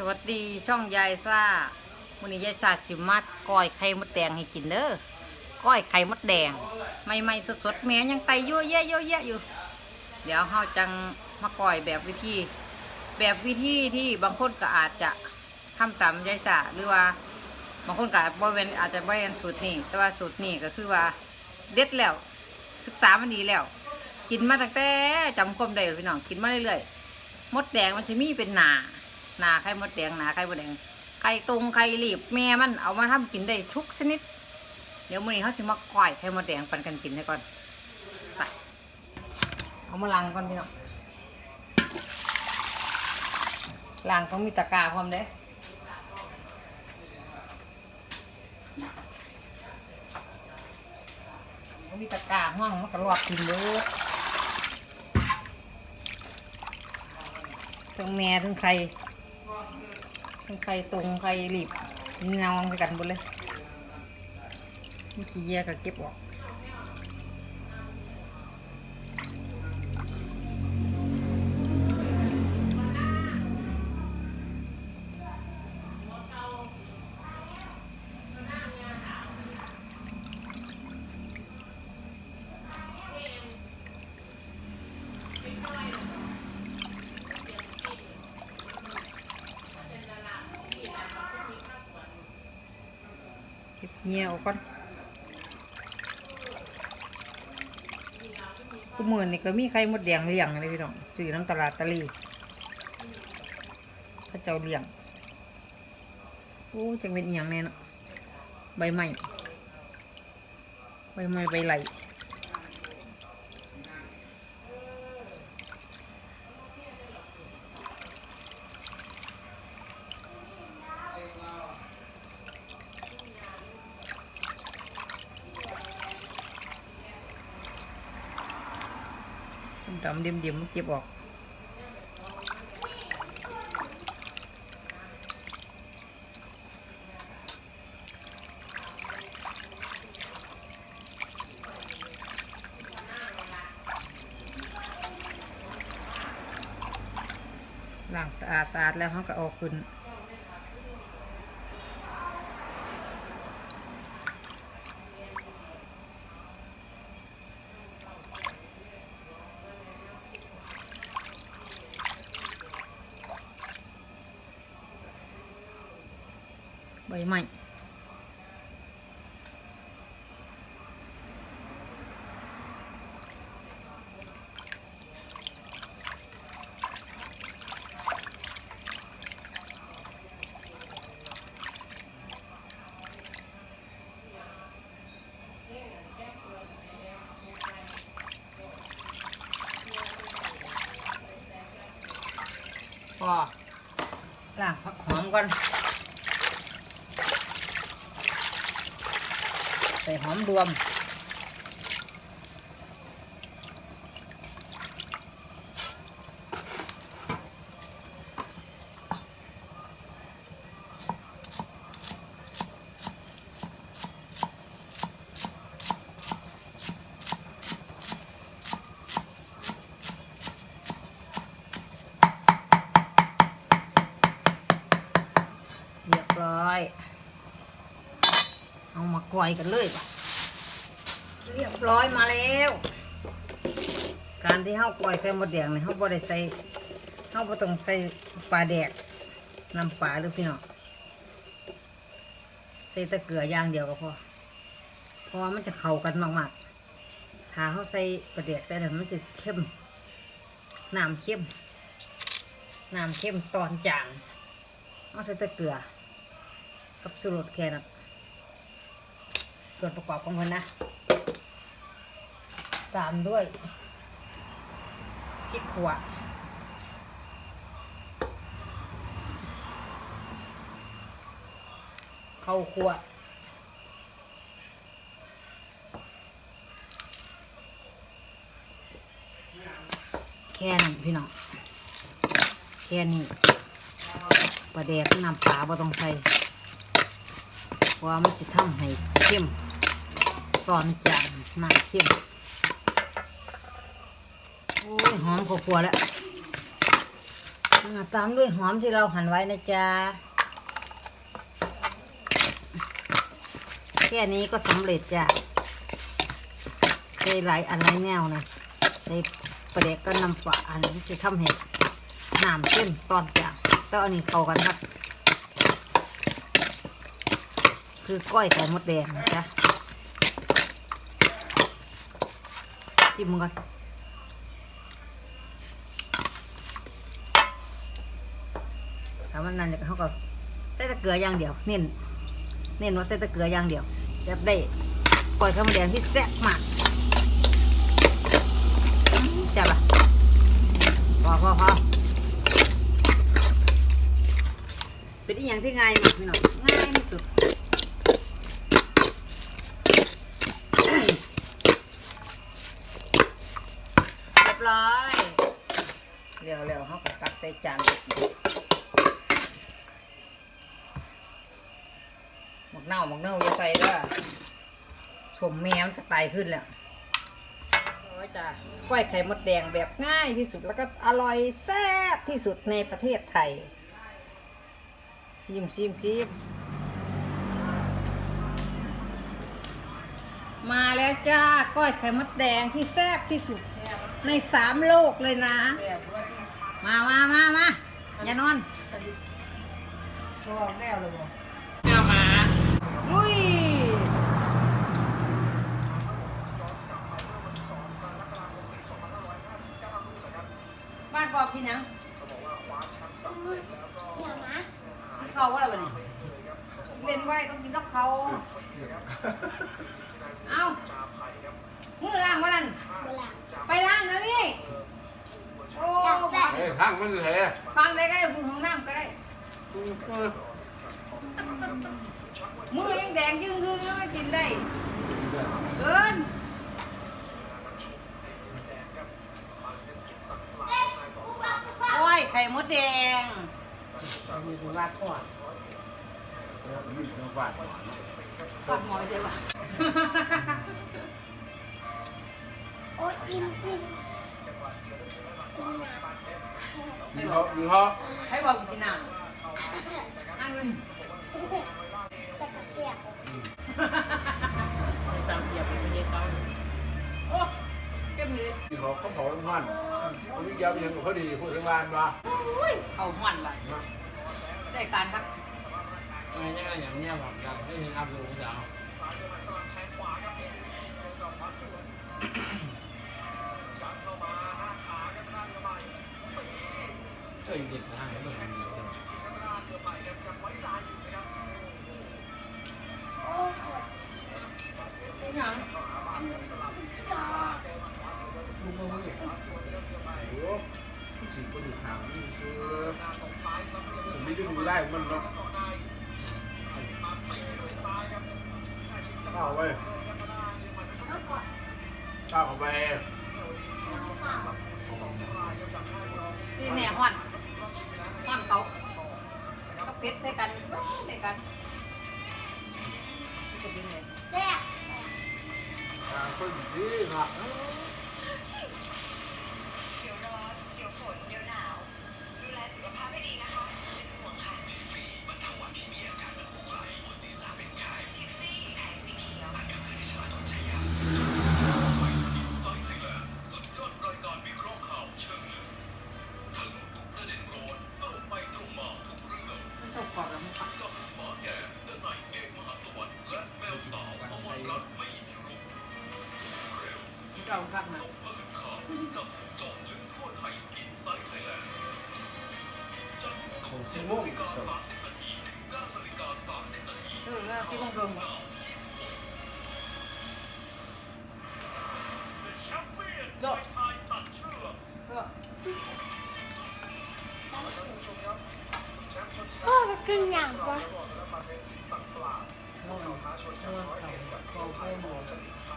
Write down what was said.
สวัสดีช่องยายซ่าวันนี้ยายซ่าสิมัดก้อยไข่มดแดงให้กินเด้อก้อยไข่มดแดงใหม่ๆสดๆแม่ยังไตเยอะแยะเยอะแยะอยู่ เดี๋ยวเฮาจังมาก้อยแบบวิธี แบบวิธีที่บางคนก็อาจจะทำตามยายซ่าหรือว่า บางคนก็บ่เว้นอาจจะบ่เว้นสูตรนี้แต่ว่าสูตรนี้ก็คือว่าเด็ดแล้ว ศึกษามันดีแล้ว กินมาตั้งแต่จำความได้พี่น้องกินมาเรื่อยๆมดแดงมันจะมีเป็นหนา หนาไข่มดแดงหนาไข่มดแดงไข่ตรงไข่หลีบแม่มันเอามาทำกินได้ทุกชนิด เดี๋ยวมื้อนี้เขาสิมาก้อยไข่มดแดงปันกันกินได้ก่อนไปเอามาล้างก่อนพี่น้องล้างต้องมีตะกร้าพร้อมเด้มีตะกร้าห้องมันก็รอดกินเลยทั้งแม่ทั้งไข่ ใครตรงใครหลีบมีเงกันหมดเลยมีขี้แยก็เก็บออก เก็บเงี้ยออกก่อนกูมือนี่ก็มีไข่มดแดงเลี้ยงเลยพี่น้องตื่นน้ำตลาดตะลีถ้าเจ้าเลี้ยงโอ้จังเป็นอย่างแน่นะใบไม้ใบไม้ใบไหล ทำเดี่ยมๆมันเก็บออกล้างสะอาดสะอาดแล้วเขาก็ออกขึ้น ใบไม้พอล้างผักหอมก่อน ใส่หอมรวม เรียบร้อย เอยกันเลยป่เรียบร้อยมาแล้ว การที่เฮาปล่อยไข่มดแดงเนี่ยเฮาบ่ได้ใส่เฮาบ่ต้องใส่ปลาแดกน้ำปลาหรือพี่น้องใส่ตะเกลืออย่างเดียวก็พอเพราะว่ามันจะเข้ากันมากๆถ้าเฮาใส่ปลาแดกใส่แล้วมันจะเข้มน้ำเข้มน้ำเข้มตอนจางเอาใส่ตะเกลือกับสูรสแค่นั้น ส่วนประกอบของมันนะ ตามด้วยพริกขัวข้าวคั่วแค่นั้พี่น้องแค่นี้ปลาแดกน้ำปลาบ่ต้องใส่เพราะว่ามันจะทำให้เข้ม ตอนจางน้ำเข้มโอ้ยหอมขวัวแล้วอ่าตามด้วยหอมที่เราหั่นไว้นะจ๊ะแค่นี้ก็สำเร็จจ้ะใส่หลายอันหลายแนวนะใส่ประเด็กก็นำปลาอันนี้จะทำให้น้ำเข้มตอนจ้ะต้องอันนี้เข้ากันครับ คือก้อยไข่มดแดงนะจ๊ะ ชิมมันก่อนถามว่านั่นเนี่ยเขาก็ใส่ตะเกลืออย่างเดียว เน้นเน้นว่าใส่ตะเกลืออย่างเดียวแบบได้ก้อยไข่มดแดงที่แซ่บมากอื้อจ้ะปะพอพอพอเป็นอีกอย่างที่ง่ายมากพี่น้องง่ายที่สุด เร้อยเร็วๆเขาก็ตักใส่จานหมกเน่าหมกเน่าอย่าใส่ด้อสมแมวมันก็ตายขึ้นแล้วโอ้ยจ้ะกล้วยไข่มดแดงแบบง่ายที่สุดแล้วก็อร่อยแซ่บที่สุดในประเทศไทย ชิมชิมชิมมาแล้วจ้าก้อยไข่มดแดงที่แซ่บที่สุด ในสามโลกเลยนะมามามามาอย่านอนชอบแนวเลยบ่เอามาลุยบ้านกอบกินยังกินเขาว่าอะไรบ้านี่เล่นว่าอะไรต้องกินนกเขา เอามือล้างว่านั่นไปล้างนะนี่โอ้ เฮ้ยห้างมันเลยฟังได้ก็ได้พูดของน้ำก็ได้ มือยังแดงยึงคือยังไม่กินได้ เกินโอ้ยไข่มดแดงมีคุณรักก่อนมีเครื่องฟาดหมอนปัดหมอยใช่ปะโอ้ยอิ่มอิ่มอิ่มหนัก มีเขามีเขาให้บอกกินน้ำนั่งเงินแต่กระเสียบสามเกียบเป็นเย็นเตาโอ้เก็บมือมีเขาเขาเผาเป็นพันมันมียำยังพอดีพูดถึงร้านว่าเอาหมันไปได้การครับไม่ใช่อย่างเนี้ยผมอยากให้เห็นอัพดูสาว เอ้ยเด็กนะให้ดูมันดีจังโอ้ปวดเป็นหยังจอลูกมือมือโอ้ฉีดก็ดูทางนี่ซื้อผมไม่ดึงมือไล่มันเนาะเอาไว้แล้วก่อนข้าวเอาไปน้ำเปล่านี่แน่ห่อน ทาง เก่าคักนะผมซีโม่งเออแล้วที่ต้องเบิ่งบ่โดดเออโอ้ยมันกินอย่างก่อน